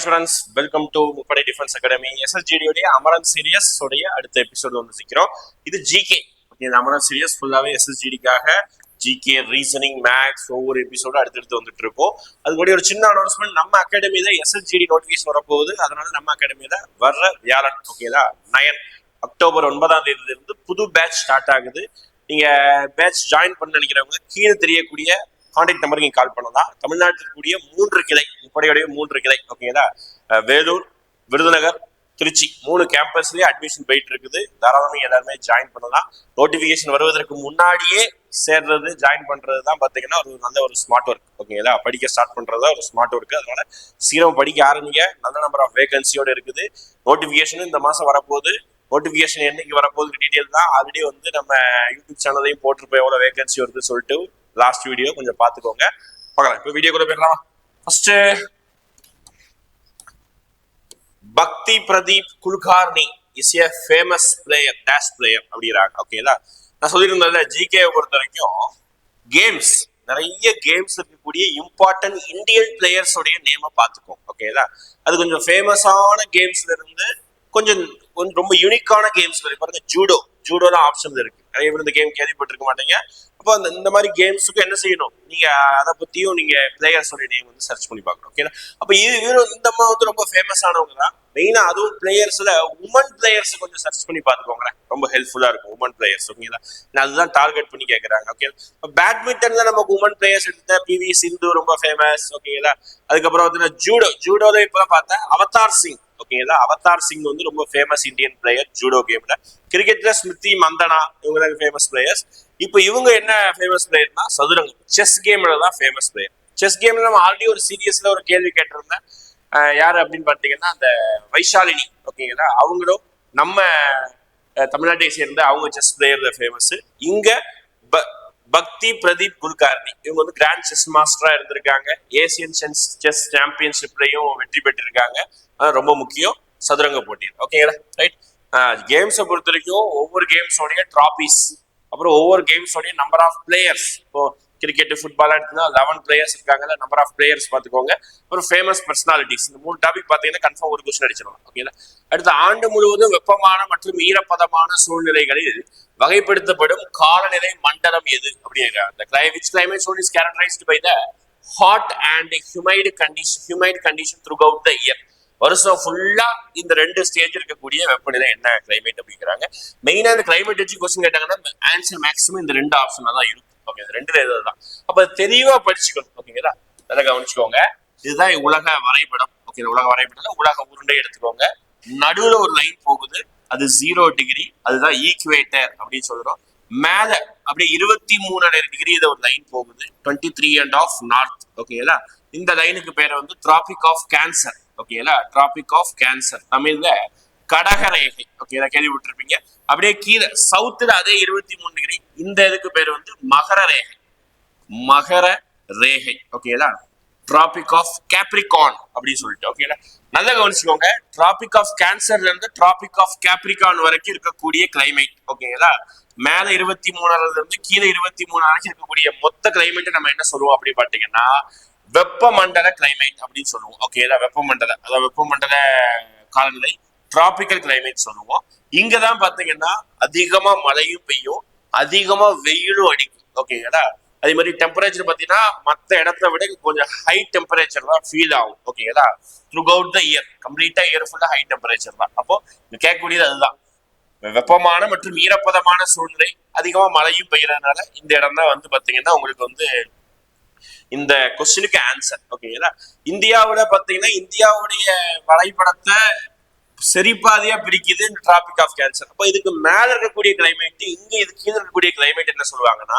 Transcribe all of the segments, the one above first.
Hi students welcome to முப்படை defence academy எஸ்எஸ்ஜிடியோடைய Amaran series உடைய அடுத்த எபிசோடு வந்து சிக்கிறோம். இது ஜிகே இந்த அமரன் சீரியஸ் ஃபுல்லாகவே எஸ்எஸ்ஜிடிக்காக ஜிகே ரீசனிங் மேக்ஸ் ஒவ்வொரு எபிசோடு அடுத்தடுத்து வந்துட்டு இருக்கோம். அது கூட ஒரு சின்ன அனௌன்ஸ்மெண்ட் நம்ம அகாடமியில எஸ்எஸ்ஜிடி நோட்டிஃபிகேஷன் வரப்போகுது. அதனால நம்ம அகாடமியில வர்ற வியாழன் ஓகேதா நயன். அக்டோபர் ஒன்பதாம் தேதியிலிருந்து புது பேட்ச் ஸ்டார்ட் ஆகுது. நீங்க பேட்ச் ஜாயின் பண்ண நினைக்கிறவங்க கீழே தெரியக்கூடிய கான்டாக்ட் நம்பருக்கு கால் பண்ணலாம். தமிழ்நாட்டில் கூடிய மூன்று கிளை முப்படையுடைய மூன்று கிளை ஓகேங்களா? வேலூர் விருதுநகர் திருச்சி மூணு கேம்பஸ்லயே அட்மிஷன் போயிட்டு இருக்குது. தாராளமா எல்லாருமே ஜாயின் பண்ணலாம். நோட்டிபிகேஷன் வருவதற்கு முன்னாடியே சேர்றது ஜாயின் பண்றது தான் பாத்தீங்கன்னா ஒரு நல்ல ஒரு ஸ்மார்ட் ஒர்க் ஓகேங்களா? படிக்க ஸ்டார்ட் பண்றது தான் ஒரு ஸ்மார்ட் ஒர்க் அதனால சீக்கிரம் படிக்க ஆரம்பிங்க. நல்ல நம்பர் ஆஃப் வேகன்சியோட இருக்குது. நோட்டிபிகேஷனும் இந்த மாசம் வரப்போகுது. நோட்டிபிகேஷன் என்னைக்கு வரப்போகுது டீட்டெயில் தான் ஆல்ரெடி வந்து நம்ம யூடியூப் சேனலையும் போட்டிருப்போம். எவ்வளவு வேகன்சி வருதுன்னு சொல்லிட்டு. லாஸ்ட் வீடியோ கொஞ்சம் பார்த்துக்கோங்க. பார்க்கலாம். இப்போ வீடியோ கூட போயிடலாமா? First Bhakti Pradeep Kulkarni is a famous player dash player அப்படிங்கிறாங்க. ஓகேங்களா நான் சொல்லியிருந்தேன்ல ஜிகே பொறுத்த வரைக்கும் கேம்ஸ் நிறைய கேம்ஸ் இருக்கக்கூடிய இம்பார்ட்டன்ட் இந்தியன் பிளேயர்ஸோடைய நேமை பார்த்துக்கோம் பார்த்துக்கோ. ஓகேங்களா அது கொஞ்சம் ஃபேமஸான கேம்ஸ்ல இருந்து கொஞ்சம் கொஞ்சம் ரொம்ப யூனிக்கான கேம்ஸ் பாருங்க ஜூடோ ஜூடோல ஆப்ஷன்ஸ் இருக்கு. நிறைய பேர் இந்த கேம் கேள்விப்பட்டிருக்க மாட்டீங்க. அப்போ அந்த இந்த மாதிரி கேம்ஸுக்கு என்ன செய்யணும்? நீங்க அதை பத்தியும் நீங்க பிளேயர்ஸோட நேம் வந்து சர்ச் பண்ணி பார்க்கணும். ஓகேங்களா அப்ப இவரும் இந்த அம்மா வந்து ரொம்ப ஃபேமஸ் ஆனவங்க தான். மெயினா அதுவும் பிளேயர்ஸ்ல உமன் பிளேயர்ஸ் கொஞ்சம் சர்ச் பண்ணி பார்த்துக்கோங்களேன். ரொம்ப ஹெல்ப்ஃபுல்லா இருக்கும் உமன் பிளேயர்ஸ் ஓகேங்களா நான் அதுதான் டார்கெட் பண்ணி கேட்கறாங்க ஓகே பேட்மிண்டன்ல நமக்கு உமன் பிளேயர்ஸ் எடுத்த பிவி சிந்து ரொம்ப ஃபேமஸ் ஓகேங்களா அதுக்கப்புறம் வந்து ஜூடோ ஜூடோல இப்பதான் பார்த்தேன். அவதார் சிங் ஓகேங்களா அவதார் சிங் வந்து ரொம்ப ஃபேமஸ் இந்தியன் பிளேயர் ஜூடோ கேம்ல கிரிக்கெட்ல ஸ்மிருதி மந்தனா இவங்க தான் ஃபேமஸ் பிளேயர்ஸ் இப்போ இவங்க என்ன ஃபேமஸ் பிளேயர்னா சதுரங்கம் செஸ் கேம்ல தான் ஃபேமஸ் பிளேயர் செஸ் கேம்ல நம்ம ஆல்ரெடி ஒரு சீரியஸ்ல ஒரு கேள்வி கேட்டிருந்தேன். யார் அப்படின்னு பார்த்தீங்கன்னா அந்த வைஷாலினி ஓகேங்களா அவங்களும் நம்ம தமிழ்நாட்டை சேர்ந்த அவங்க செஸ் பிளேயர்ல ஃபேமஸ் இங்க பக்தி பிரதீப் குல்கார்னி. இவங்க வந்து கிராண்ட் செஸ் மாஸ்டரா இருந்திருக்காங்க. ஏசியன் செஸ் செஸ் சாம்பியன்ஷிப்லையும் வெற்றி பெற்றிருக்காங்க. ரொம்ப முக்கியம். சதுரங்க போட்டியில் ஓகேங்களா ரைட் கேம்ஸை பொறுத்த வரைக்கும் ஒவ்வொரு கேம்ஸோடைய ட்ராபிஸ் அப்புறம் ஒவ்வொரு கேம்ஸோடைய நம்பர் ஆஃப் பிளேயர்ஸ் இப்போ கிரிக்கெட் ஃபுட்பால் எடுத்துனா லெவன் பிளேயர்ஸ் இருக்காங்கல்ல நம்பர் ஆஃப் பிளேயர்ஸ் பார்த்துக்கோங்க. ஒரு ஃபேமஸ் பர்சனாலிட்டிஸ் இந்த மூணு டாபிக் பார்த்தீங்கன்னா கன்ஃபார்ம் ஒரு கொஸ்டின் அடிச்சிடலாம் ஓகேங்களா அடுத்து ஆண்டு முழுவதும் வெப்பமான மற்றும் ஈரப்பதமான சூழ்நிலைகளில் வகைப்படுத்தப்படும் காலநிலை மண்டலம் எது? அப்படிங்கிற அந்த கிளை which climate is is by the hot and humid condition condition condition throughout the year வருஷம் ஃபுல்லா இந்த ரெண்டு ஸ்டேஜ் இருக்கக்கூடிய வெப்பநிலை என்ன? கிளைமேட் அப்படிங்கிறாங்க. மெயினா இந்த கிளைமேட் வச்சு கொஸ்டின் கேட்டாங்கன்னா ஆன்சர் மேக்ஸிமம் இந்த ரெண்டு ஆப்ஷனா தான் இருக்கும். ஓகே ரெண்டு ரெண்டுல இதுதான். தான் அப்ப தெளிவா படிச்சுக்கணும் ஓகேங்களா நல்லா கவனிச்சுக்கோங்க. இதுதான் உலக வரைபடம் ஓகே உலக வரைபடம் உலக உருண்டை எடுத்துக்கோங்க. நடுவுல ஒரு லைன் போகுது அது ஜீரோ டிகிரி அதுதான் ஈக்குவேட்டர் அப்படின்னு சொல்றோம். மேல அப்படியே இருபத்தி மூணரை டிகிரி இதை ஒரு லைன் போகுது twenty three and half north ஓகேங்களா இந்த லைனுக்கு பேர் வந்து டிராபிக் ஆஃப் கேன்சர் ஓகேங்களா டிராபிக் ஆஃப் கேன்சர் தமிழ்ல கடகரேகை ஓகேங்களா கேள்விப்பட்டிருப்பீங்க. அப்படியே கீழே சவுத்துல அதே இருபத்தி மூணு டிகிரி இந்த இதுக்கு பேர் வந்து மகர ரேகை. மகர ரேகை. ஓகேங்களா டிராபிக் ஆஃப் கேப்ரிகான் அப்படின்னு சொல்லிட்டு. ஓகேங்களா நல்லா கவனிச்சுக்கோங்க. டிராபிக் ஆஃப் கேன்சர்ல இருந்து டிராபிக் ஆஃப் கேப்ரிகான் வரைக்கும் இருக்கக்கூடிய கிளைமேட் ஓகேங்களா மேல இருபத்தி மூணாவது இருந்து கீழே இருபத்தி மூணு வரைக்கும் இருக்கக்கூடிய மொத்த கிளைமேட்டை நம்ம என்ன சொல்லுவோம் அப்படின்னு பாத்தீங்கன்னா வெப்பமண்டல கிளைமேட் அப்படின்னு சொல்லுவோம். ஓகேங்களா வெப்பமண்டல. அதாவது வெப்பமண்டல காலநிலை. டிராபிக்கல் கிளைமேட் சொல்லுவோம். இங்கதான் பாத்தீங்கன்னா அதிகமா மழையும் பெய்யும். அதிகமா வெயிலும் அடிக்கும். ஓகேங்களா அதே மாதிரி டெம்பரேச்சர் பார்த்தீங்கன்னா மற்ற இடத்த விட கொஞ்சம் ஹை டெம்பரேச்சர் தான் ஃபீல் ஆகும். ஓகேங்களா த்ரூ அவுட் த இயர் கம்ப்ளீட்டா இயர் ஃபுல்லாக ஹை டெம்பரேச்சர் தான். அப்போ கேட்கக்கூடியது அதுதான். வெப்பமான மற்றும் ஈரப்பதமான சூழ்நிலை அதிகமாக மழையும் பெய்யறதுனால இந்த இடம் தான் வந்து பார்த்தீங்கன்னா உங்களுக்கு வந்து இந்த கொஸ்டினுக்கு ஆன்சர் ஓகேங்களா இந்தியாவோட பார்த்தீங்கன்னா இந்தியாவுடைய வரைபடத்தை சரிபாதியா பிரிக்குது இந்த டிராபிக் ஆஃப் கேன்சர் அப்போ இதுக்கு மேல இருக்கக்கூடிய கிளைமேட் இங்க இது கீழே இருக்கக்கூடிய கிளைமேட் என்ன சொல்லுவாங்கன்னா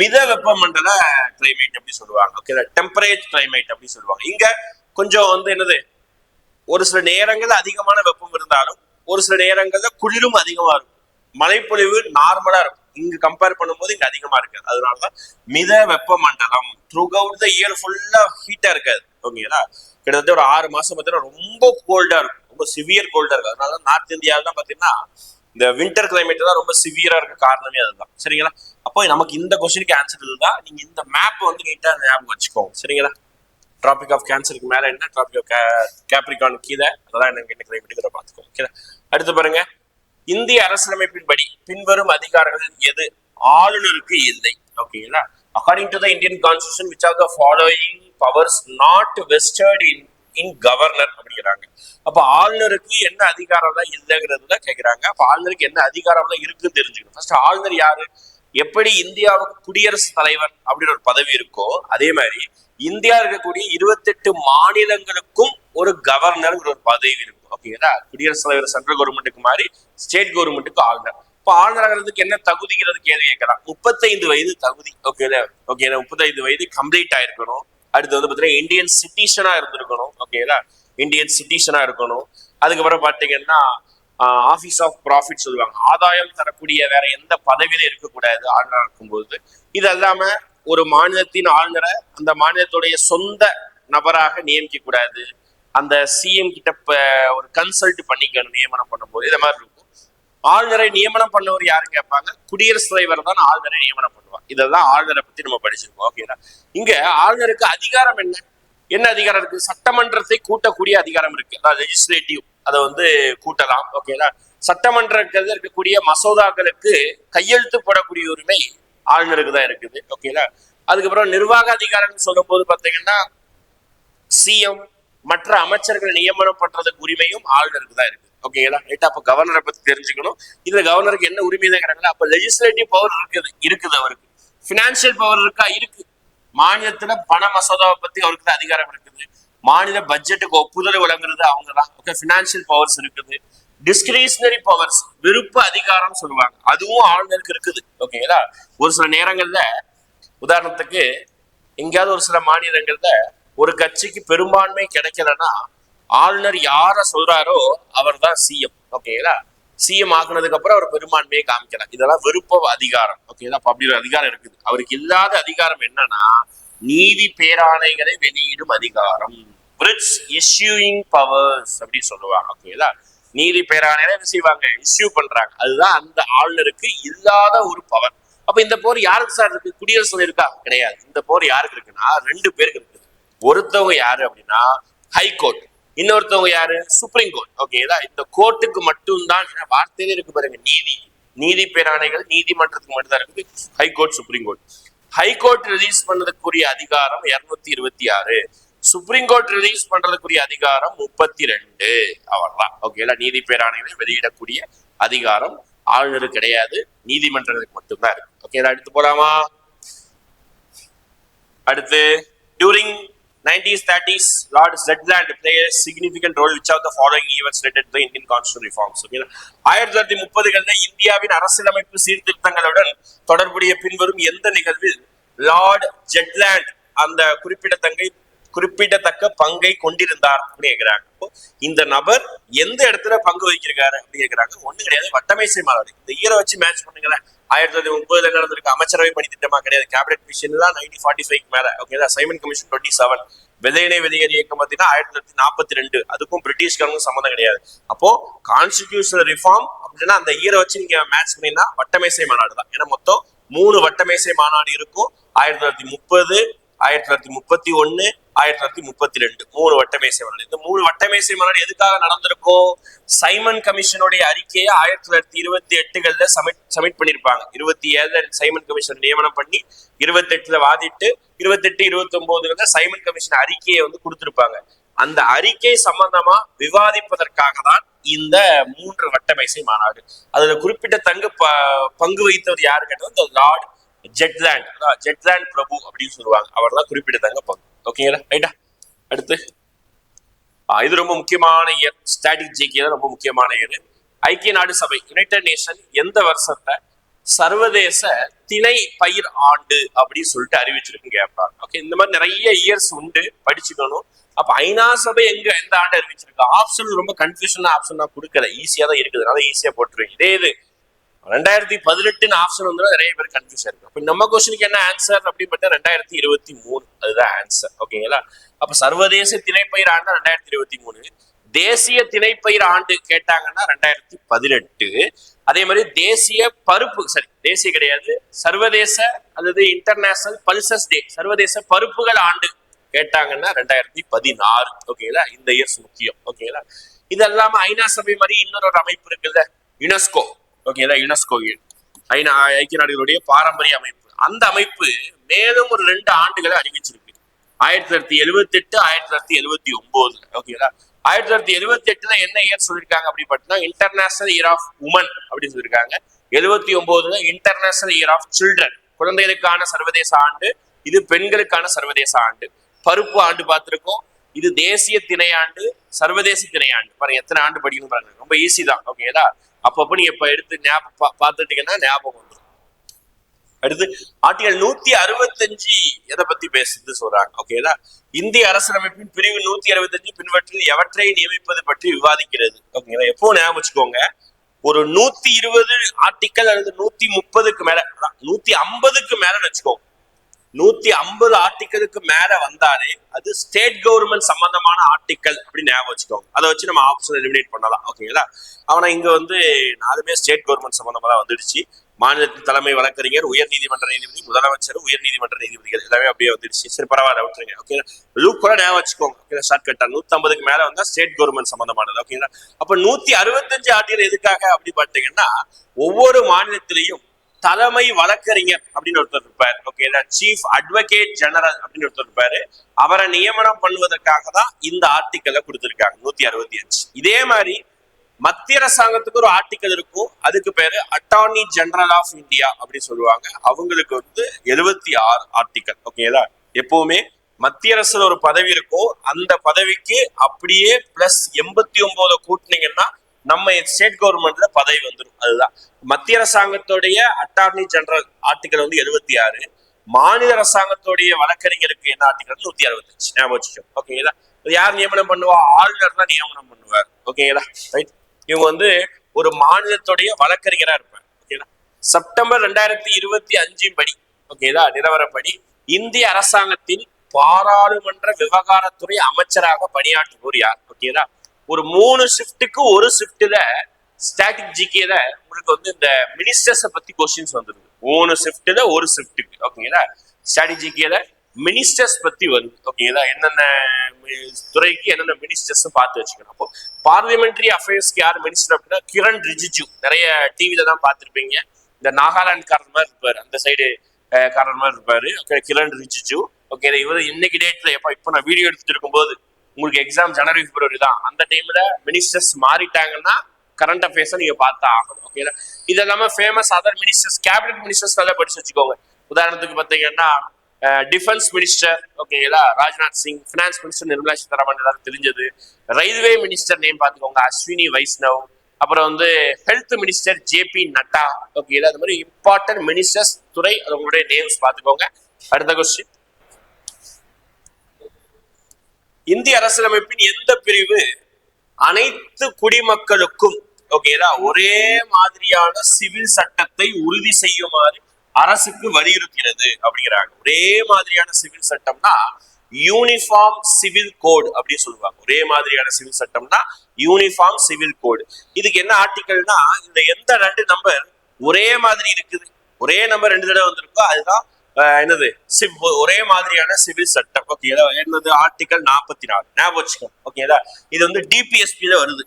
மித வெப்பமண்டல கிளைமேட் அப்படி சொல்லுவாங்க. ஓகே டெம்பரேட் கிளைமேட் அப்படி சொல்லுவாங்க. இங்க கொஞ்சம் வந்து என்னது? ஒரு சில நேரங்கள்ல அதிகமான வெப்பம் இருந்தாலும் ஒரு சில நேரங்கள்ல குளிரும் அதிகமா இருக்கும். மழைப்பொழிவு நார்மலா இருக்கும். இங்க கம்பேர் பண்ணும்போது இங்க அதிகமா இருக்காது. அதனாலதான் மித வெப்பமண்டலம் த்ரூ அவுட் த இயர் ஃபுல்லா ஹீட்டா இருக்காது. ஓகேங்களா கிட்டத்தட்ட ஒரு ஆறு மாசம் பார்த்தீங்கன்னா ரொம்ப கோல்டா இருக்கும். ரொம்ப சிவியர் கோல்டா இருக்கு. அதனால நார்த் இந்தியாவில பாத்தீங்கன்னா இந்த வின்டர் கிளைமேட் தான் ரொம்ப சிவியரா இருக்க காரணமே அதுதான். சரிங்களா? அப்போ நமக்கு இந்த கொஸ்டினுக்கு ஆன்சர் இதுதான். நீங்க இந்த மேப் வந்து நீட்டா ஞாபகம் வச்சுக்கோங்க சரிங்களா? டிராபிக் ஆஃப் கேன்சருக்கு மேல என்ன? டிராபிக் ஆஃப் கேப்ரிகான் கீழே. அதெல்லாம் எனக்கு என்ன கிளைமேட்டுக்கு பார்த்துக்கோ. அடுத்து பாருங்க. இந்திய அரசியலமைப்பின்படி பின்வரும் அதிகாரங்கள் எது? ஆளுநருக்கு இல்லை. ஓகேங்களா according to the Indian constitution which are the following powers not vested in in governor அப்படிங்கிறாங்க. அப்ப ஆளுநருக்கு என்ன அதிகாரம் தான் இல்லைங்கிறது தான் கேட்கிறாங்க அப்ப ஆளுநருக்கு என்ன அதிகாரம் தான் இருக்குன்னு தெரிஞ்சுக்கணும். ஃபர்ஸ்ட் ஆளுநர் யாரு? எப்படி இந்தியாவுக்கு குடியரசுத் தலைவர் அப்படின்னு ஒரு பதவி இருக்கோ அதே மாதிரி இந்தியா இருக்கக்கூடிய இருபத்தெட்டு மாநிலங்களுக்கும் ஒரு கவர்னர்ங்கிற ஒரு பதவி இருக்கும். ஓகேங்களா குடியரசுத் தலைவர் சென்ட்ரல் கவர்மெண்ட்டுக்கு மாதிரி ஸ்டேட் கவர்மெண்ட்டுக்கு ஆளுநர். இப்ப ஆளுநராகிறதுக்கு என்ன தகுதிங்கிறது கேள்வி கேட்கலாம் முப்பத்தைந்து வயது தகுதி. ஓகேங்களா ஓகே முப்பத்தைந்து வயது கம்ப்ளீட் ஆயிருக்கணும். அடுத்து வந்து பார்த்தீங்கன்னா இந்தியன் சிட்டிசனா இருந்திருக்கணும். ஓகேங்களா இந்தியன் சிட்டிசனா இருக்கணும். அதுக்கப்புறம் பார்த்தீங்கன்னா ஆஃபீஸ் ஆஃப் ப்ராஃபிட் சொல்லுவாங்க. ஆதாயம் தரக்கூடிய வேற எந்த பதவியில இருக்கக்கூடாது ஆளுநர் இருக்கும்போது. இது இல்லாம ஒரு மாநிலத்தின் ஆளுநரை அந்த மாநிலத்துடைய சொந்த நபராக நியமிக்க கூடாது அந்த சிஎம் கிட்ட ஒரு கன்சல்ட் பண்ணிக்கணும் நியமனம் பண்ணும்போது. இந்த மாதிரி இருக்கும். ஆளுநரை நியமனம் பண்ணவர் யாருன்னு கேட்பாங்க? குடியரசுத் தலைவர் தான் ஆளுநரை நியமனம் பண்ணுவார். இதெல்லாம் ஆளுநரை பத்தி நம்ம படிச்சிருக்கோம். ஓகேங்களா இங்க ஆளுநருக்கு அதிகாரம் என்ன? என்ன அதிகாரம் இருக்கு? சட்டமன்றத்தை கூட்டக்கூடிய அதிகாரம் இருக்கு. அதாவது லெஜிஸ்லேட்டிவ் அதை வந்து கூட்டலாம். ஓகேங்களா சட்டமன்றத்தில் இருக்கக்கூடிய மசோதாக்களுக்கு கையெழுத்து போடக்கூடிய உரிமை ஆளுநருக்கு தான் இருக்குது. ஓகேங்களா அதுக்கப்புறம் நிர்வாக அதிகாரம்னு சொல்லும் போது பாத்தீங்கன்னா சிஎம் மற்ற அமைச்சர்கள் நியமனம் பண்றதுக்கு உரிமையும் ஆளுநருக்கு தான் இருக்கு. ஓகேங்களா ரைட் அப்ப கவர்னரை பத்தி தெரிஞ்சுக்கணும். இதுல கவர்னருக்கு என்ன உரிமை தான் அப்ப லெஜிஸ்லேட்டிவ் பவர் இருக்குது இருக்குது அவருக்கு. பினான்சியல் பவர் இருக்கா? இருக்கு. மாநிலத்துல பண மசோதாவை பத்தி அவருக்கு அதிகாரம் இருக்குது. மாநில பட்ஜெட்டுக்கு ஒப்புதல் வழங்குறது அவங்க தான் ஓகே பினான்சியல் பவர்ஸ் இருக்குது. டிஸ்கிரிஷனரி பவர்ஸ் விருப்ப அதிகாரம் சொல்லுவாங்க. அதுவும் ஆளுநருக்கு இருக்குது. ஓகேங்களா ஒரு சில நேரங்கள்ல உதாரணத்துக்கு எங்கேயாவது ஒரு சில மாநிலங்கள்ல ஒரு கட்சிக்கு பெரும்பான்மை கிடைக்கலன்னா ஆளுநர் யார சொல்றாரோ அவர் தான் சிஎம் ஓகேங்களா சிஎம் ஆக்குனதுக்கு அப்புறம் அவர் பெரும்பான்மையை காமிக்கலாம் இதெல்லாம் விருப்ப அதிகாரம் ஓகேங்களா அப்ப அப்படி ஒரு அதிகாரம் இருக்குது. அவருக்கு இல்லாத அதிகாரம் என்னன்னா நீதி பேராணைகளை வெளியிடும் அதிகாரம். பிரிட்ஸ் இஷ்யூயிங் பவர்ஸ் அப்படின்னு சொல்லுவாங்க ஓகேங்களா நீதி பேராணைகளை என்ன செய்வாங்க? இஷ்யூ பண்றாங்க. அதுதான் அந்த ஆளுநருக்கு இல்லாத ஒரு பவர் அப்ப இந்த போர் யாருக்கு சார் இருக்கு? குடியரசு இருக்கா கிடையாது. இந்த போர் யாருக்கு இருக்குன்னா ரெண்டு பேருக்கு இருக்குது. ஒருத்தவங்க யாரு அப்படின்னா ஹைகோர்ட் இன்னொருத்தவங்க யாரு? சுப்ரீம் கோர்ட் ஓகேங்களா இந்த கோர்ட்டுக்கு மட்டும்தான் ஏன்னா வார்த்தையிலே இருக்கு பாருங்க நீதி. நீதி பேராணைகள் நீதிமன்றத்துக்கு மட்டும்தான் இருக்குது high court supreme court high court release பண்ணதுக்குரிய அதிகாரம் இருநூத்தி இருபத்தி ஆறு. சுப்ரீம் கோர்ட் ரிலீஸ் பண்றதுக்குரிய அதிகாரம் முப்பத்தி ரெண்டு. அவர்தான் ஓகேங்களா நீதி பேராணைகளை வெளியிடக்கூடிய அதிகாரம் ஆளுநர் கிடையாது நீதிமன்றங்களுக்கு மட்டும்தான் இருக்கு. ஓகேங்களா அடுத்து போலாமா? அடுத்து during nineties thirties lord Zetland play significant role which of the following events related to Indian constitution reforms ஓகேங்களா ஆயிரத்தி தொள்ளாயிரத்தி முப்பதுகளில் இந்தியாவின் அரசியலமைப்பு சீர்திருத்தங்களுடன் தொடர்புடைய பின்வரும் எந்த நிகழ்வில் லார்ட் ஜெட்லாண்ட் அந்த குறிப்பிடத்தங்கை குறிப்பிடத்தக்க பங்கை கொண்டிருந்தார் அப்படின்னு இந்த நபர் எந்த இடத்துல பங்கு வகிக்கிறாரு அப்படின்னு கேக்குறாங்க. ஒண்ணு கிடையாது. வட்டமேசை மாநாடு இந்த ஈரை வச்சு மேட்ச் பண்ணுங்களேன். ஆயிரத்தி தொள்ளாயிரத்தி முப்பதுல நடந்திருக்கு? அமைச்சரவை பணி திட்டமா கிடையாது. கேபினட் மிஷன் தான் நைன்டீன் ஃபார்ட்டி ஃபைவ் மேல. Okay Simon commission twenty seven விதையினை வெளியேறு இயக்கம் பார்த்தீங்கன்னா ஆயிரத்தி தொள்ளாயிரத்தி நாற்பத்தி ரெண்டு. அதுக்கும் பிரிட்டிஷ்காரங்களும் சம்மந்தம் கிடையாது. அப்போ கான்ஸ்டிடியூஷனல் ரிஃபார்ம் அப்படின்னா அந்த ஈரை வச்சு நீங்க மேட்ச் பண்ணீங்கன்னா வட்டமேசை மாநாடு தான். ஏன்னா மொத்தம் மூணு வட்டமேசை மாநாடு இருக்கும். ஆயிரத்தி தொள்ளாயிரத்தி முப்பது ஆயிரத்தி தொள்ளாயிரத்தி முப்பத்தி ஒன்னு ஆயிரத்தி தொள்ளாயிரத்தி முப்பத்தி ரெண்டு மூணு வட்டமேசை மாநாடு இந்த மூணு வட்டமேசை மாநாடு எதுக்காக நடந்திருக்கும் சைமன் கமிஷனுடைய அறிக்கையை ஆயிரத்தி தொள்ளாயிரத்தி இருபத்தி எட்டுகள்ல சமிட் சப்மிட் பண்ணிருப்பாங்க. இருபத்தி ஏழுல சைமன் கமிஷன் நியமனம் பண்ணி இருபத்தி எட்டுல வாதிட்டு இருபத்தெட்டு இருபத்தி ஒன்பதுல சைமன் கமிஷன் அறிக்கையை வந்து கொடுத்திருப்பாங்க. அந்த அறிக்கை சம்பந்தமா விவாதிப்பதற்காக தான் இந்த மூன்று வட்டமேசை மாநாடு. அதுல குறிப்பிட்ட தங்கு ப- பங்கு வகித்தவர் யாரு கேட்டது லார்ட் ஜெட்லேண்ட் ஜெட்லேண்ட் பிரபு அப்படின்னு சொல்லுவாங்க. அவர் தான் குறிப்பிட்ட தங்க பங்கு. ஓகேங்களா ரைட்டா அடுத்து. இது ரொம்ப முக்கியமான இயர் ஸ்ட்ராட்டஜிக்கு தான் ரொம்ப முக்கியமான இயர் ஐக்கிய நாடு சபை யுனைடெட் நேஷன் எந்த வருஷத்தை சர்வதேச திணை பயிர் ஆண்டு அப்படின்னு சொல்லிட்டு அறிவிச்சிருக்கு கேட்பாங்க ஓகே இந்த மாதிரி நிறைய இயர்ஸ் உண்டு படிச்சுக்கணும். அப்ப ஐநா சபை எங்க எந்த ஆண்டு அறிவிச்சிருக்கு? ஆப்ஷன் ரொம்ப கன்ஃபியூஷன் ஆப்ஷன் நான் கொடுக்கல ஈஸியா தான் இருக்குது. அதனால ஈஸியா போட்டுருவேன் இதே இது ரெண்டாயிரத்தி பதினெட்டுன்னு ஆப்ஷன் வந்து நிறைய பேர் கன்ஃபியூஸ் இருக்கு அப்போ நம்ம கொஸ்டினுக்கு என்ன ஆன்சர் அப்படின்னு பார்த்தா ரெண்டாயிரத்தி இருபத்தி மூணு. அதுதான் ஆன்சர் ஓகேங்களா அப்ப சர்வதேச திணைப்பயிர் ஆண்டு ரெண்டாயிரத்தி இருபத்தி மூணு. தேசிய திணைப்பயிர் ஆண்டு கேட்டாங்கன்னா ரெண்டாயிரத்தி பதினெட்டு. அதே மாதிரி தேசிய பருப்பு சரி தேசிய கிடையாது. சர்வதேச அல்லது இன்டர்நேஷனல் பல்சஸ் டே சர்வதேச பருப்புகள் ஆண்டு கேட்டாங்கன்னா ரெண்டாயிரத்தி பதினாறு. ஓகேங்களா இந்த இயர்ஸ் முக்கியம். ஓகேங்களா இது இல்லாம ஐநா சபை மாதிரி இன்னொரு அமைப்பு இருக்குல்ல யுனெஸ்கோ ஓகேங்களா யுனெஸ்கோ ஐநா ஐக்கிய நாடுகளுடைய பாரம்பரிய அமைப்பு. அந்த அமைப்பு மேலும் ஒரு ரெண்டு ஆண்டுகளை அறிவிச்சிருக்கு. ஆயிரத்தி தொள்ளாயிரத்தி எழுபத்தி எட்டு ஆயிரத்தி தொள்ளாயிரத்தி எழுபத்தி ஒன்பதுல ஓகேங்களா ஆயிரத்தி தொள்ளாயிரத்தி எழுபத்தி எட்டுல என்ன இயர் சொல்லியிருக்காங்க அப்படின்னு பார்த்தீங்கன்னா இன்டர்நேஷனல் இயர் ஆஃப் உமன் அப்படின்னு சொல்லியிருக்காங்க எழுபத்தி ஒன்பதுல இன்டர்நேஷனல் இயர் ஆஃப் சில்ட்ரன் குழந்தைகளுக்கான சர்வதேச ஆண்டு இது பெண்களுக்கான சர்வதேச ஆண்டு. பருப்பு ஆண்டு பார்த்திருக்கோம். இது தேசிய திணையாண்டு சர்வதேச திணையாண்டு. பாருங்க எத்தனை ஆண்டு படிக்கணும் பாருங்க. ரொம்ப ஈஸி தான் ஓகேங்களா அப்பப்போ நீங்க இப்ப எடுத்து ஞாபகம் பார்த்துட்டீங்கன்னா ஞாபகம் வந்துடும் அடுத்து ஆர்டிகல் நூத்தி அறுபத்தஞ்சு எதை பத்தி பேசுறது சொல்றாங்க ஓகேங்களா இந்திய அரசியலமைப்பின் பிரிவு நூத்தி அறுபத்தஞ்சு பின்பற்றில் எவற்றை நியமிப்பது பற்றி விவாதிக்கிறது ஓகேங்களா எப்போ ஞாபகம் வச்சுக்கோங்க. ஒரு நூத்தி இருபது ஆர்டிக்கல் அல்லது நூத்தி முப்பதுக்கு மேல நூத்தி ஐம்பதுக்கு மேல வச்சுக்கோங்க. நூத்தி ஐம்பது ஆர்டிக்கலுக்கு மேல வந்தாலே அது ஸ்டேட் கவர்மெண்ட் சம்பந்தமான ஆர்டிக்கல் அப்படின்னு ஞாபகம் வச்சுக்கோங்க. அதை வச்சு நம்ம ஆப்ஷன் எலிமினேட் பண்ணலாம். ஓகேங்களா ஆனா இங்க வந்து நாலுமே ஸ்டேட் கவர்மெண்ட் சம்பந்தமா தான் வந்துடுச்சு. மாநிலத்தின் தலைமை வழக்கறிஞர் உயர் நீதிமன்ற நீதிபதி முதலமைச்சர் உயர் நீதிமன்ற நீதிபதிகள் எல்லாமே அப்படியே வந்துடுச்சு. சரி பரவாயில்ல விட்டுருங்க. ஓகே லூக் கூட ஞாபகம் வச்சுக்கோங்க. ஓகே ஷார்ட் கட்டா நூத்தி ஐம்பதுக்கு மேல வந்தா ஸ்டேட் கவர்மெண்ட் சம்பந்தமானது. ஓகேங்களா அப்ப நூத்தி அறுபத்தஞ்சு ஆர்டிகல் எதுக்காக அப்படி பார்த்தீங்கன்னா ஒவ்வொரு மாநிலத்திலையும் தலைமை வழக்கறிஞர் அப்படின்னு ஒருத்தர் இருப்பார். ஓகே சீஃப் அட்வொகேட் ஜெனரல் அப்படின்னு ஒருத்தர் இருப்பாரு. அவரை நியமனம் பண்ணுவதற்காக தான் இந்த ஆர்டிக்கலை கொடுத்திருக்காங்க நூத்தி அறுபத்தி அஞ்சு. இதே மாதிரி மத்திய அரசாங்கத்துக்கு ஒரு ஆர்டிக்கல் இருக்கும். அதுக்கு பேரு அட்டார்னி ஜெனரல் ஆஃப் இந்தியா அப்படின்னு சொல்லுவாங்க. அவங்களுக்கு வந்து எழுபத்தி ஆறு ஆர்டிக்கல். ஓகேங்களா எப்பவுமே மத்திய அரசுல ஒரு பதவி இருக்கும். அந்த பதவிக்கு அப்படியே பிளஸ் எண்பத்தி ஒன்பது கூட்டினீங்கன்னா நம்ம ஸ்டேட் கவர்மெண்ட்ல பதவி வந்துடும் அதுதான். மத்திய அரசாங்கத்துடைய அட்டார்னி ஜெனரல் ஆர்டிகல் வந்து எழுபத்தி ஆறு. மாநில அரசாங்கத்துடைய வழக்கறிஞருக்கு என்ன ஆர்டிகல் நூத்தி அறுபத்தஞ்சு. ஞாபகம் ஓகேங்களா யார் நியமனம் பண்ணுவா? ஆளுநர் தான் நியமனம் பண்ணுவார். ஓகேங்களா ரைட் இவங்க வந்து ஒரு மாநிலத்துடைய வழக்கறிஞரா இருப்பாங்க. ஓகேங்களா செப்டம்பர் ரெண்டாயிரத்தி இருபத்தி அஞ்சின் படி ஓகேதா நிலவரப்படி இந்திய அரசாங்கத்தின் பாராளுமன்ற விவகாரத்துறை அமைச்சராக பணியாற்றுவோர் யார்? ஓகேதா ஒரு மூணு ஷிஃப்ட்டுக்கு ஒரு ஷிஃப்ட்ல ஸ்டாட்டிக் ஜிகேல உங்களுக்கு வந்து இந்த மினிஸ்டர்ஸ பத்தி கொஸ்டின்ஸ் வந்துருது. மூணு ஷிஃப்ட்ல ஒரு ஷிஃப்ட்டுக்கு ஓகேங்களா ஸ்டாட்டிக் ஜிகேல மினிஸ்டர்ஸ் பத்தி வருது ஓகேங்களா என்னென்ன துறைக்கு என்னென்ன மினிஸ்டர்ஸ் பார்த்து வச்சுக்கணும். அப்போ பார்லிமெண்ட்ரி அஃபேர்ஸ்க்கு யார் மினிஸ்டர் அப்படின்னா கிரண் ரிஜிஜு. நிறைய டிவில தான் பார்த்துருப்பீங்க. இந்த நாகாலாந்துக்காரர் மாதிரி இருப்பார். அந்த சைடு காரர் மாதிரி இருப்பாரு. ஓகே கிரண் ரிஜிஜு. ஓகே இவர் இன்னைக்கு டேட்ல எப்ப இப்போ நான் வீடியோ எடுத்துட்டு இருக்கும்போது உங்களுக்கு எக்ஸாம் ஜனவரி பிப்ரவரி தான். அந்த டைம்ல மினிஸ்டர்ஸ் மாறிட்டாங்கன்னா கரண்ட் அஃபேர்ஸ் நீங்க பார்த்தா ஆகணும். ஓகேங்களா இது இல்லாம famous other ministers cabinet ministers நல்லா படிச்சு வச்சுக்கோங்க. உதாரணத்துக்கு பார்த்தீங்கன்னா டிஃபென்ஸ் மினிஸ்டர் ஓகேங்களா ராஜ்நாத் சிங் ஃபினான்ஸ் மினிஸ்டர் நிர்மலா சீதாராமன் எல்லாரும் தெரிஞ்சது. ரயில்வே மினிஸ்டர் நேம் பார்த்துக்கோங்க அஸ்வினி வைஷ்ணவ். அப்புறம் வந்து ஹெல்த் மினிஸ்டர் ஜேபி நட்டா. ஓகேங்களா அந்த மாதிரி இம்பார்ட்டன்ட் மினிஸ்டர்ஸ் துறை உங்களுடைய நேம்ஸ் பார்த்துக்கோங்க. அடுத்த கொஸ்டின் இந்திய அரசியலமைப்பின் எந்த பிரிவு? அனைத்து குடிமக்களுக்கும் ஓகேதா ஒரே மாதிரியான சிவில் சட்டத்தை உறுதி செய்யுமாறு அரசுக்கு வலியுறுத்துகிறது அப்படிங்கிறாங்க. ஒரே மாதிரியான சிவில் சட்டம்னா யூனிஃபார்ம் சிவில் கோட் அப்படின்னு சொல்லுவாங்க. ஒரே மாதிரியான சிவில் சட்டம்னா யூனிஃபார்ம் சிவில் கோடு இதுக்கு என்ன ஆர்டிகல்னா இந்த எந்த ரெண்டு நம்பர் ஒரே மாதிரி இருக்குது? ஒரே நம்பர் ரெண்டு தடவை வந்திருக்கோ? அதுதான் என்னது? சிவ் ஒரே மாதிரியான சிவில் சட்டம். ஓகேதா என்னது? ஆர்டிகல் நாற்பத்தி நாலு ஞாபகம் ஓகேதா இது. வந்து டிபிஎஸ்பில வருது.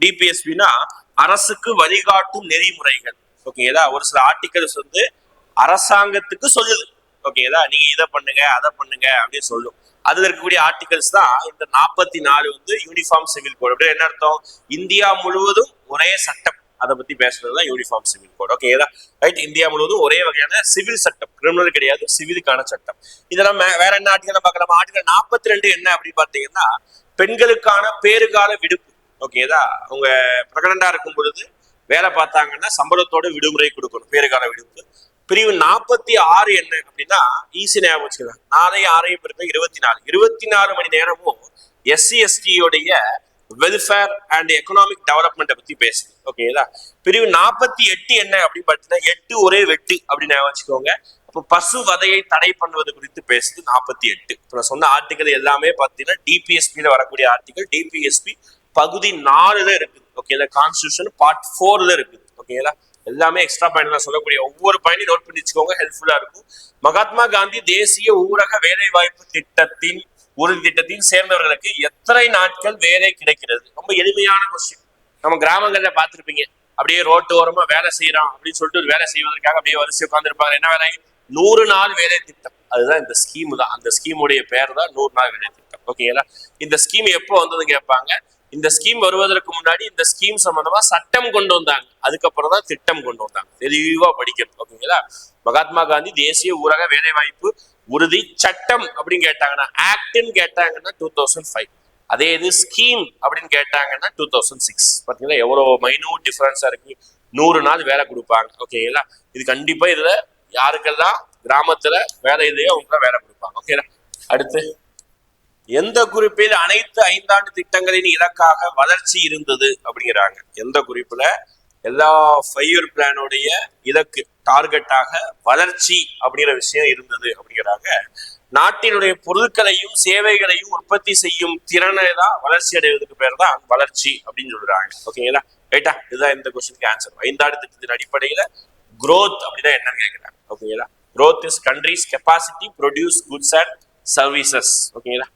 டிபிஎஸ்பினா அரசுக்கு வழிகாட்டும் நெறிமுறைகள். ஓகேதா ஒரு சில ஆர்டிகல்ஸ் வந்து அரசாங்கத்துக்கு சொல்லுது. ஓகேதா நீங்க இதை பண்ணுங்க அதை பண்ணுங்க அப்படின்னு சொல்லும். அதுல இருக்கக்கூடிய ஆர்டிகல்ஸ் தான் இந்த நாற்பத்தி நாலு வந்து யூனிஃபார்ம் சிவில் கோட் அப்படி என்ன அர்த்தம்? இந்தியா முழுவதும் ஒரே சட்டம். அதை பத்தி பேசுறது தான் யூனிஃபார்ம் சிவில் கோட் ஓகேதா ரைட் இந்தியா முழுவதும் ஒரே வகையான சிவில் சட்டம். கிரிமினல் கிடையாது சிவிலுக்கான சட்டம். இதெல்லாம் வேற என்ன ஆர்டிகல் பார்க்கலாம்? ஆர்டிகல் நாற்பத்தி ரெண்டு என்ன அப்படின்னு பார்த்தீங்கன்னா பெண்களுக்கான பேறுகால விடுப்பு. ஓகேதா அவங்க பிரெக்னண்டா இருக்கும் பொழுது வேலை பார்த்தாங்கன்னா சம்பளத்தோட விடுமுறை கொடுக்கணும் பேறுகால விடுப்பு. பிரிவு நாற்பத்தி ஆறு என்ன அப்படின்னா ஈஸி ஞாபகம் வச்சுக்கலாம் நாளை ஆறையும் பிறகு இருபத்தி நாலு. இருபத்தி நாலு மணி நேரமும் எஸ்சி எஸ்டியோடைய வெல்ஃபேர் அண்ட் எக்கனாமிக் டெவலப்மெண்ட்டை பத்தி பேசுது. ஓகேங்களா பிரிவு நாற்பத்தி எட்டு என்ன அப்படின்னு பார்த்தீங்கன்னா எட்டு ஒரே வெட்டு அப்படின்னு வச்சுக்கோங்க. இப்போ பசு வதையை தடை பண்ணுவது குறித்து பேசுது நாற்பத்தி எட்டு. இப்போ நான் சொன்ன ஆர்டிக்கல் எல்லாமே பார்த்தீங்கன்னா டிபிஎஸ்பியில் வரக்கூடிய ஆர்டிக்கல் டிபிஎஸ்பி பகுதி நாலுல இருக்குது. ஓகேங்களா கான்ஸ்டியூஷன் பார்ட் ஃபோர்ல இருக்குது. ஓகேங்களா எல்லாமே எக்ஸ்ட்ரா பாயிண்ட் நான் சொல்லக்கூடிய ஒவ்வொரு பாயிண்டையும் நோட் பண்ணி வச்சுக்கோங்க ஹெல்ப்ஃபுல்லா இருக்கும். மகாத்மா காந்தி தேசிய ஊரக வேலைவாய்ப்பு திட்டத்தின் உறுதி திட்டத்தையும் சேர்ந்தவர்களுக்கு எத்தனை நாட்கள் வேலை கிடைக்கிறது? ரொம்ப எளிமையான கொஸ்டின் நம்ம கிராமங்கள்ல பார்த்திருப்பீங்க. அப்படியே ரோட்டு ஓரமா வேலை செய்யறோம் அப்படின்னு சொல்லிட்டு ஒரு வேலை செய்வதற்காக அப்படியே வரிசை உட்காந்துருப்பாங்க என்ன வேலை? நூறு நாள் வேலை திட்டம். அதுதான் இந்த ஸ்கீம் தான். அந்த ஸ்கீமுடைய பேர் தான் நூறு நாள் வேலை திட்டம். ஓகேங்களா இந்த ஸ்கீம் எப்போ வந்தது கேட்பாங்க. இந்த ஸ்கீம் வருவதற்கு முன்னாடி இந்த ஸ்கீம் சம்பந்தமா சட்டம் கொண்டு வந்தாங்க. அதுக்கப்புறம் தான் திட்டம் கொண்டு வந்தாங்க. தெளிவா படிக்கணும் ஓகேங்களா மகாத்மா காந்தி தேசிய ஊரக வேலை வாய்ப்பு உறுதி சட்டம் அப்படின்னு கேட்டாங்கன்னா ஆக்ட்னு கேட்டாங்கன்னா டூ தௌசண்ட் ஃபைவ் அதே இது ஸ்கீம் அப்படின்னு கேட்டாங்கன்னா டூ தௌசண்ட் சிக்ஸ் பார்த்தீங்களா எவ்வளோ மைனூட் டிஃபரன்ஸா இருக்கு? நூறு நாள் வேலை கொடுப்பாங்க. ஓகேங்களா இது கண்டிப்பா இதுல யாருக்கெல்லாம் கிராமத்துல வேலை இல்லையோ அவங்க வேலை கொடுப்பாங்க. ஓகேங்களா அடுத்து எந்த குறிப்பில் அனைத்து ஐந்தாண்டு திட்டங்களின் இலக்காக வளர்ச்சி இருந்தது அப்படிங்கிறாங்க. எந்த குறிப்புல? எல்லா ஃபைவர் பிளானோடைய பிளானுடைய இலக்கு டார்கெட்டாக வளர்ச்சி அப்படிங்கிற விஷயம் இருந்தது அப்படிங்கிறாங்க. நாட்டினுடைய பொருட்களையும் சேவைகளையும் உற்பத்தி செய்யும் திறனை தான் வளர்ச்சி அடைவதற்கு பேர் தான் வளர்ச்சி அப்படின்னு சொல்றாங்க. ஓகேங்களா? ரைட்டா இதுதான் இந்த கொஸ்டினுக்கு ஆன்சர் ஐந்தாண்டு திட்டத்தின் அடிப்படையில குரோத் அப்படின்னா என்னன்னு கேட்கிறாங்க. ஓகேங்களா? Growth is country's capacity produce goods and services ஓகேங்களா?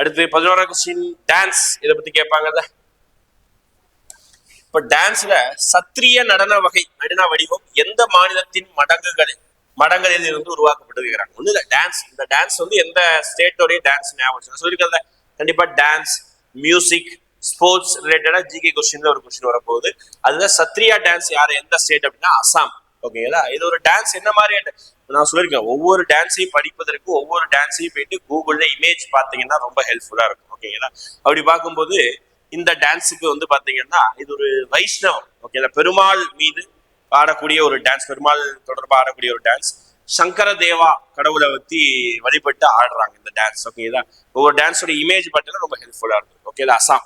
அடுத்து பதினோரா கொஸ்டின் டான்ஸ் இதை பத்தி கேட்பாங்கல்ல? இப்ப டான்ஸ்ல சத்திரிய நடன வகை நடன வடிவம் எந்த மாநிலத்தின் மடங்குகளில் மடங்களில் இருந்து உருவாக்கப்பட்டிருக்கிறாங்க ஒண்ணு இல்ல டான்ஸ் இந்த டான்ஸ் வந்து எந்த ஸ்டேட்டோடைய டான்ஸ் ஞாபகம் சொல்லியிருக்கிறத கண்டிப்பா டான்ஸ் மியூசிக் ஸ்போர்ட்ஸ் ரிலேட்டடா ஜிகே கொஸ்டின்ல ஒரு கொஸ்டின் வரப்போகுது. அதுதான் சத்ரியா டான்ஸ் யாரு? எந்த ஸ்டேட் அப்படின்னா அசாம். ஓகேங்களா இது ஒரு டான்ஸ் என்ன மாதிரி நான் சொல்லியிருக்கேன் ஒவ்வொரு டான்ஸையும் படிப்பதற்கு ஒவ்வொரு டான்ஸையும் போயிட்டு கூகுள்ல இமேஜ் பார்த்தீங்கன்னா ரொம்ப ஹெல்ப்ஃபுல்லா இருக்கும். ஓகேங்களா அப்படி பார்க்கும்போது இந்த டான்ஸுக்கு வந்து பாத்தீங்கன்னா இது ஒரு வைஷ்ணவம் ஓகே பெருமாள் மீது ஆடக்கூடிய ஒரு டான்ஸ் பெருமாள் தொடர்பாக ஆடக்கூடிய ஒரு டான்ஸ். சங்கர தேவா கடவுளை வச்சு வழிபட்டு ஆடுறாங்க இந்த டான்ஸ் ஓகேங்களா ஒவ்வொரு டான்ஸோட இமேஜ் பார்த்தீங்கன்னா ரொம்ப ஹெல்ப்ஃபுல்லா இருக்கும் ஓகேதா அசாம்.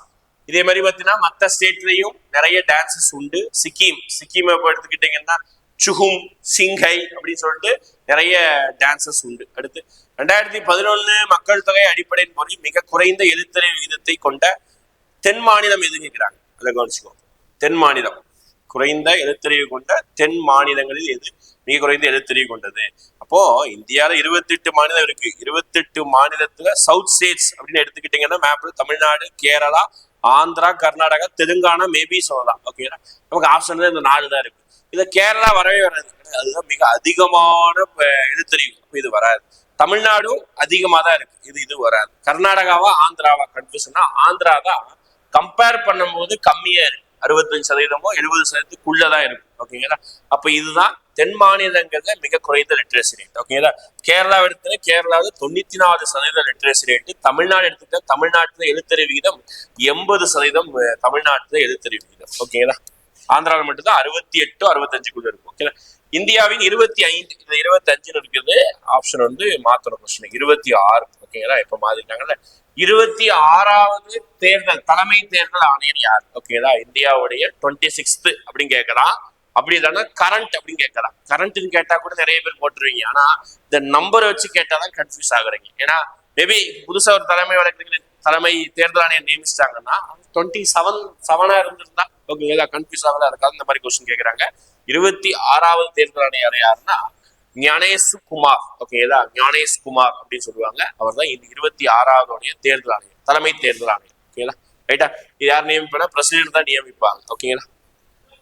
இதே மாதிரி பார்த்தீங்கன்னா மற்ற ஸ்டேட்லயும் நிறைய டான்சஸ் உண்டு. சிக்கிம் சிக்கிமை எடுத்துக்கிட்டீங்கன்னா சுகும் சிங்கை அப்படின்னு சொல்லிட்டு நிறைய டான்சஸ் உண்டு. அடுத்து ரெண்டாயிரத்தி பதினொன்னு மக்கள் தொகை அடிப்படையின் முறை மிக குறைந்த எழுத்தறை விகிதத்தை கொண்ட தென் மாநிலம் எதுங்கிறாங்க அதை கவனிச்சுக்கோ. தென் மாநிலம். குறைந்த எழுத்தறிவு கொண்ட தென் மாநிலங்களில் எது மிக குறைந்த எழுத்தறிவு கொண்டது? அப்போ இந்தியால இருபத்தெட்டு மாநிலம் இருக்கு. இருபத்தெட்டு மாநிலத்துல சவுத் ஸ்டேட்ஸ் அப்படின்னு எடுத்துக்கிட்டீங்கன்னா மேப்ல தமிழ்நாடு கேரளா ஆந்திரா கர்நாடகா தெலுங்கானா மேபி சொல்லலாம். ஓகேங்களா நமக்கு ஆப்ஷன் இந்த நாடு தான் இருக்கு. இதை கேரளா வரவே வராது. அதுதான் மிக அதிகமான எழுத்தறிவு இது வராது. தமிழ்நாடும் அதிகமா தான் இருக்கு. இது இது வராது. கர்நாடகாவா ஆந்திராவா? கன்ஃபியூஷன்னா ஆந்திரா தான் கம்பேர் பண்ணும்போது கம்மியா இருக்கு. அறுபத்தஞ்சு சதவீதமோ எழுபது சதவீதத்துக்குள்ளதான் இருக்கும் ஓகேங்களா அப்ப இதுதான் தென் மாநிலங்கள்ல மிக குறைந்த லிட்ரேசி ரேட் ஓகேங்களா கேரளா எடுத்துல கேரளாவில் தொண்ணூத்தி நாலு சதவீத லிட்ரேசி ரேட் தமிழ்நாடு எடுத்துட்டா தமிழ்நாட்டுல எழுத்தறிவு விகிதம் எண்பது சதவீதம் தமிழ்நாட்டுல எழுத்தறிவு விகிதம். ஓகேங்களா ஆந்திராவில் மட்டும்தான் அறுபத்தி எட்டு அறுபத்தஞ்சுக்குள்ள இருக்கும். ஓகேங்களா இந்தியாவின் இருபத்தி ஐந்து இந்த இருபத்தி அஞ்சுன்னு இருக்குது ஆப்ஷன் வந்து மாத்தணும் கொஸ்டின் இருபத்தி ஆறு ஓகேங்களா இப்ப மாத்திட்டாங்கல்ல. இருபத்தி ஆறாவது தேர்தல் தலைமை தேர்தல் ஆணையர் யார்? ஓகேங்களா இந்தியாவுடைய டுவெண்ட்டி சிக்ஸ்த் அப்படின்னு கேட்கலாம். அப்படி இல்லைன்னா கரண்ட் அப்படின்னு கேட்கலாம். கரண்ட்னு கேட்டா கூட நிறைய பேர் போட்டுருவீங்க. ஆனா இந்த நம்பரை வச்சு கேட்டாதான் கன்ஃபியூஸ் ஆகுறீங்க. ஏன்னா மேபி புதுசா ஒரு தலைமை வழக்கு தலைமை தேர்தல் ஆணையர் நியமிச்சிட்டாங்கன்னா டுவெண்ட்டி செவன் செவனா இருந்திருந்தா ஓகேங்களா கன்ஃபியூஸ் ஆகல அதுக்காக இந்த மாதிரி கொஸ்டின் கேட்கறாங்க இருபத்தி ஆறாவது தேர்தல் ஆணையர் யாருன்னா ஞானேஷ் குமார். ஓகேங்களா ஞானேஷ் குமார் அப்படின்னு சொல்லுவாங்க. அவர் தான் இந்த இருபத்தி ஆறாவதுடைய தேர்தல் ஆணையர் தலைமை தேர்தல் ஆணையர். ஓகேங்களா ரைட்டா இது யார் நியமிப்பாங்க பிரசிடென்ட் தான் நியமிப்பாங்க. ஓகேங்களா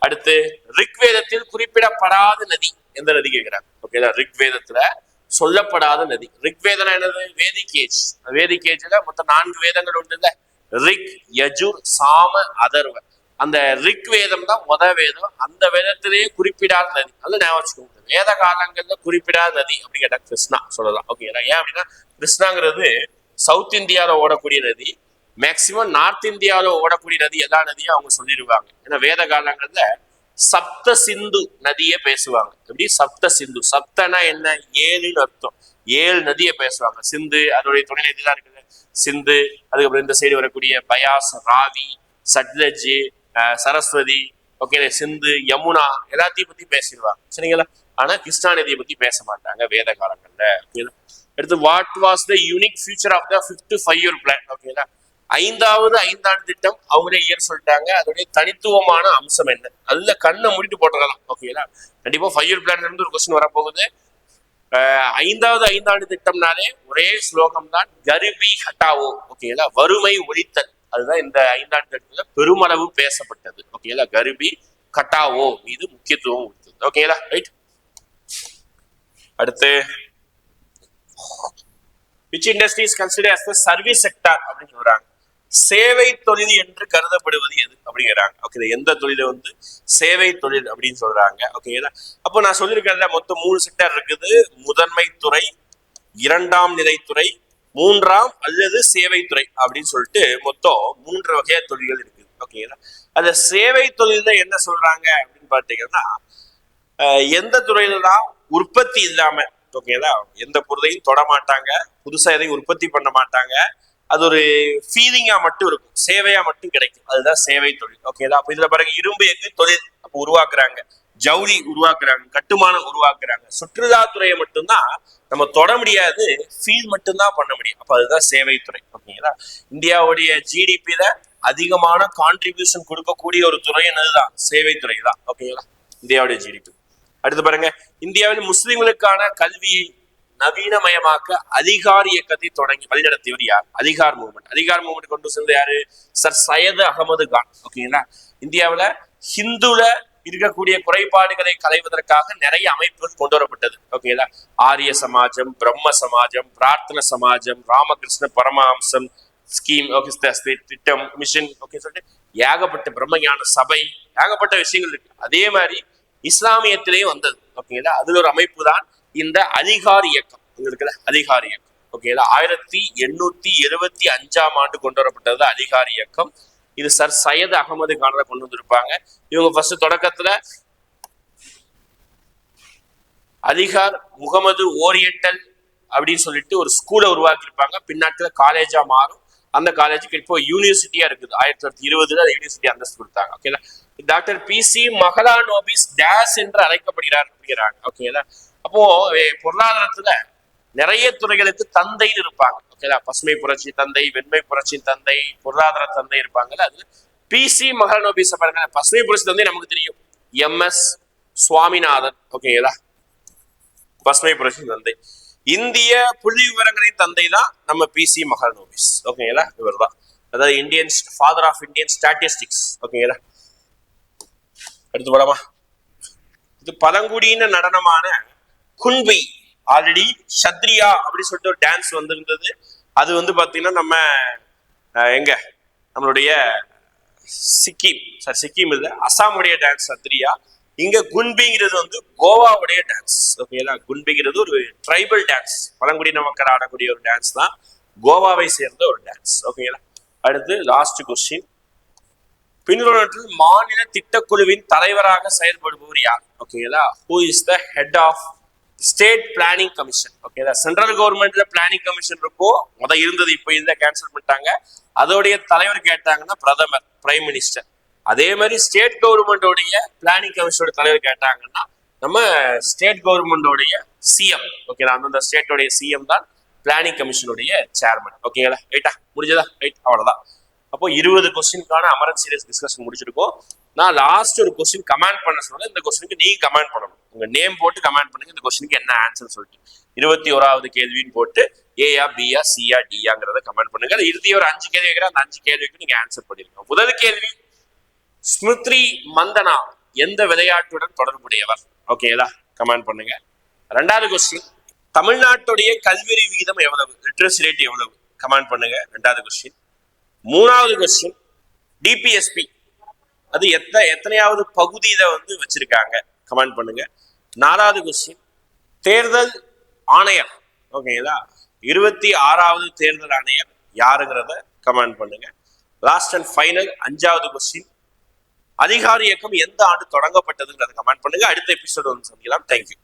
அடுத்து ரிக்வேதத்தில் குறிப்பிடப்படாத நதி எந்த நதி கேட்கிறாங்க ஓகேங்களா ரிக்வேதத்துல சொல்லப்படாத நதி. ரிக்வேதனா என்னது? வேதிகேஜ். வேதிகேஜ்ல மொத்தம் நான்கு வேதங்கள் உண்டு இல்ல ரிக் யஜுர் சாம அதர்வ. அந்த ரிக் வேதம் தான் மொத வேதம். அந்த வேதத்திலேயே குறிப்பிடாத நதி. அது ஞாபகம் வச்சுக்கோங்க. வேத காலங்கள்ல குறிப்பிடாத நதி அப்படின்னு கேட்டா கிருஷ்ணா சொல்லலாம். ஓகே ஏன் அப்படின்னா கிருஷ்ணாங்கிறது சவுத் இந்தியாவில் ஓடக்கூடிய நதி. மேக்சிமம் நார்த் இந்தியாவில ஓடக்கூடிய நதி எல்லா நதியும் அவங்க சொல்லிடுவாங்க. ஏன்னா வேத காலங்கள்ல சப்த சிந்து நதியை பேசுவாங்க. எப்படி? சப்த சிந்து. சப்தனா என்ன? ஏழுன்னு அர்த்தம். ஏழு நதியை பேசுவாங்க. சிந்து அதோடைய துணை நதி தான் இருக்குது சிந்து அதுக்கப்புறம் இந்த சைடு வரக்கூடிய பயாஸ் ராவி சட்லஜ் சரஸ்வதி ஓகே சிந்து யமுனா எல்லாத்தையும் பத்தி பேசிடுவாங்க. சரிங்களா? ஆனா கிருஷ்ணா நதியை பத்தி பேச மாட்டாங்க வேத காலங்கள்ல. ஓகேங்களா அடுத்து what was the unique feature of the fifth five year plan ஓகேங்களா ஐந்தாவது ஐந்தாண்டு திட்டம் அவங்களே இயர் சொல்லிட்டாங்க? அதோடைய தனித்துவமான அம்சம் என்ன? அதுல கண்ணை முடிட்டு போட்டுக்கலாம். ஓகேங்களா கண்டிப்பா ஃபைவ் இயர் பிளான்ல இருந்து ஒரு கொஸ்டின் வரப்போகுது. ஐந்தாவது ஐந்தாண்டு திட்டம்னாலே ஒரே ஸ்லோகம் தான் கருபி ஹட்டாவோ. ஓகேங்களா வறுமை ஒழித்தல். அதுதான் இந்த ஐந்தாண்டு திட்டத்துல பெருமளவு பேசப்பட்டது. ஓகேங்களா கருபி கட்டாவோ மீது முக்கியத்துவம் கொடுத்தது. ஓகேங்களா ரைட் அடுத்து which industries consider as the service sector அப்படின்னு சொல்றாங்க. சேவை தொழில் என்று கருதப்படுவது எது அப்படிங்கிறாங்க. ஓகே எந்த தொழிலை வந்து சேவை தொழில் அப்படின்னு சொல்றாங்க. ஓகேங்களா அப்போ நான் சொல்லியிருக்கேன்ல மொத்தம் மூணு செக்டார் இருக்குது. முதன்மை துறை இரண்டாம் நிலைத்துறை மூன்றாம் அல்லது சேவைத்துறை அப்படின்னு சொல்லிட்டு மொத்தம் மூன்று வகையா தொழில்கள் இருக்குது. ஓகேங்களா அந்த சேவை தொழில என்ன சொல்றாங்க அப்படின்னு பார்த்தீங்கன்னா அஹ் எந்த துறையில தான் உற்பத்தி இல்லாம ஓகேங்களா எந்த பொருளையும் தொட மாட்டாங்க புதுசா எதையும் உற்பத்தி பண்ண மாட்டாங்க. அது ஒரு ஃபீலிங்கா மட்டும் இருக்கும் சேவையா மட்டும் கிடைக்கும். அதுதான் சேவை தொழில் ஓகேங்களா அப்ப இதுல பாருங்க இரும்பு எஃகு தொழில் அப்ப உருவாக்குறாங்க. ஜவுளி உருவாக்குறாங்க கட்டுமானம் உருவாக்குறாங்க. சுற்றுலாத்துறையை மட்டும்தான் நம்ம தொட முடியாது ஃபீல் மட்டும்தான் பண்ண முடியும். அப்ப அதுதான் சேவைத்துறை ஓகேங்களா இந்தியாவுடைய ஜிடிபியில அதிகமான கான்ட்ரிபியூஷன் கொடுக்கக்கூடிய ஒரு துறை என்னதுதான்? சேவைத்துறை தான் ஓகேங்களா இந்தியாவுடைய ஜிடிபி அடுத்து பாருங்க இந்தியாவில் முஸ்லிம்களுக்கான கல்வியை நவீனமயமாக்க அதிகார் இயக்கத்தை தொடங்கி வழிநடத்தியவர் யார்? அதிகார் மூவ்மெண்ட் அதிகார் மூவ்மெண்ட் கொண்டு சேர்ந்த யாரு? சர் சையது அகமது கான் ஓகேங்களா? இந்தியாவில் ஹிந்துல இருக்கக்கூடிய குறைபாடுகளை களைவதற்காக நிறைய அமைப்புகள் கொண்டு வரப்பட்டது ஓகேங்களா ஆரிய சமாஜம் பிரம்ம சமாஜம் பிரார்த்தன சமாஜம் ராமகிருஷ்ண பரமஹம்சம் ஸ்கீம் ஓகே திட்டம் மிஷன் ஓகே சொல்லிட்டு ஏகப்பட்ட பிரம்மஞான சபை ஏகப்பட்ட விஷயங்கள் இருக்கு. அதே மாதிரி இஸ்லாமியத்திலேயும் வந்தது. ஓகேங்களா அதுல ஒரு அமைப்பு தான் இந்த அதிகார் இயக்கம். இருக்குல்ல அதிகார் இயக்கம். ஓகேங்களா ஆயிரத்தி எண்ணூத்தி எழுவத்தி அஞ்சாம் ஆண்டு கொண்டு வரப்பட்டது அதிகார் இயக்கம். இது சர் சையது அகமது கானரை கொண்டு வந்திருப்பாங்க. இவங்க ஃபர்ஸ்ட் தொடக்கத்துல அதிகார் முகமது ஓரியண்டல் அப்படின்னு சொல்லிட்டு ஒரு ஸ்கூலை உருவாக்கியிருப்பாங்க. பின்னாட்டில் காலேஜா மாறும். அந்த காலேஜுக்கு இப்போ யூனிவர்சிட்டியா இருக்குது. ஆயிரத்தி தொள்ளாயிரத்தி இருபதுல அது யூனிவர்சிட்டி அந்தஸ்து கொடுத்தாங்க. ஓகேங்களா டாக்டர் பி சி மகலானோபிஸ் டேஸ் என்று அழைக்கப்படுகிறார் அப்படிங்கிறாங்க. ஓகேங்களா அப்போ பொருளாதாரத்துல நிறைய துறைகளுக்கு தந்தைன்னு இருப்பாங்க. ஓகேங்களா பசுமை புரட்சி தந்தை வெண்மை புரட்சி தந்தை பொருளாதார தந்தை இருப்பாங்கல்ல? அது பி சி மகலானோபிஸ் பாருங்க பசுமை புரட்சி தந்தை நமக்கு தெரியும். M S Swaminathan. ஓகேங்களா பசுமை புரட்சி தந்தை. இந்திய புள்ளி விவரங்களின் தந்தை தான் நம்ம பி சி மஹானோபிஸ் ஓகேங்களா இவர் தான். அதாவது Indian father of Indian statistics ஓகேங்களா அடுத்து போலாமா? இது பழங்குடியின நடனமான குன்பி ஆல்ரெடி சத்ரியா அப்படின்னு சொல்லிட்டு ஒரு டான்ஸ் வந்திருந்தது. அது வந்து பாத்தீங்கன்னா நம்ம அஹ், எங்க? நம்மளுடைய சிக்கிம் சார் சிக்கிம் இல்ல அசாமுடைய டான்ஸ் சத்ரியா இங்க குன்பிங்கிறது வந்து கோவாவுடைய டான்ஸ் ஓகேங்களா குன்பிங்கிறது ஒரு ட்ரைபல் டான்ஸ் பழங்குடியின மக்கள் ஆடக்கூடிய ஒரு டான்ஸ் தான். கோவாவை சேர்ந்த ஒரு டான்ஸ் ஓகேங்களா அடுத்து லாஸ்ட் கொஸ்டின் பின்வருவற்றில் மாநில திட்டக்குழுவின் தலைவராக செயல்படுபவர் யார்? ஓகேங்களா who is the head of state planning commission. Okay central கவர்மெண்ட்ல பிளானிங் கமிஷன் இருக்கும் முத இருந்தது இப்போ இதை கேன்சல் பண்ணிட்டாங்க. அதோடைய தலைவர் கேட்டாங்கன்னா பிரதமர் பிரைம் மினிஸ்டர் அதே மாதிரி ஸ்டேட் கவர்மெண்டோடைய பிளானிங் கமிஷனோட தலைவர் கேட்டாங்கன்னா நம்ம ஸ்டேட் கவர்மெண்டோடைய சிஎம் ஓகேதா அந்தந்த ஸ்டேட்டோடைய சிஎம் தான் பிளானிங் கமிஷனுடைய சேர்மன் ஓகேங்களா? ரைட்டா முடிஞ்சதா? ரைட் அவ்வளவுதான். அப்போ இருபது கொஸ்டினுக்கான அமரன் சீரியஸ் டிஸ்கஷன் முடிச்சிருக்கோம். நான் லாஸ்ட் ஒரு கொஸ்டின் கமெண்ட் பண்ண சொன்னேன். இந்த கொஸ்டினுக்கு நீங்க கமெண்ட் பண்ணணும். உங்க நேம் போட்டு கமெண்ட் பண்ணுங்க. இந்த கொஸ்டினுக்கு என்ன ஆன்சர் சொல்லிட்டு. இருபத்தி ஓராவது கேள்வின்னு போட்டு ஏயா பியா சியா டியாங்கிறத கமெண்ட் பண்ணுங்க. அது இறுதி ஒரு அஞ்சு கேள்வி அந்த அஞ்சு கேள்விக்கு நீங்க ஆன்சர் பண்ணிருக்கோம் முதல் கேள்வி ஸ்மிருதி மந்தனா எந்த விளையாட்டுடன் தொடர்புடையவர்? ஓகேங்களா கமெண்ட் பண்ணுங்க. ரெண்டாவது கொஸ்டின் தமிழ்நாட்டுடைய கல்வியறி விகிதம் எவ்வளவு? லிட்ரஸி ரேட் எவ்வளவு? கமெண்ட் பண்ணுங்க. ரெண்டாவது கொஸ்டின் மூணாவது கொஸ்டின் டிபிஎஸ்பி அது எத்த எத்தனையாவது பகுதியில வந்து வச்சிருக்காங்க? கமெண்ட் பண்ணுங்க. நாலாவது கொஸ்டின் தேர்தல் ஆணையர். ஓகேங்களா இருபத்தி ஆறாவது தேர்தல் ஆணையர் யாருங்கிறத கமெண்ட் பண்ணுங்க. லாஸ்ட் அண்ட் ஃபைனல் அஞ்சாவது கொஸ்டின் அதிகார இயக்கம் எந்த ஆண்டு தொடங்கப்பட்டதுங்கிறத கமெண்ட் பண்ணுங்க. அடுத்த எபிசோடு வந்து சந்திக்கலாம். தேங்க்யூ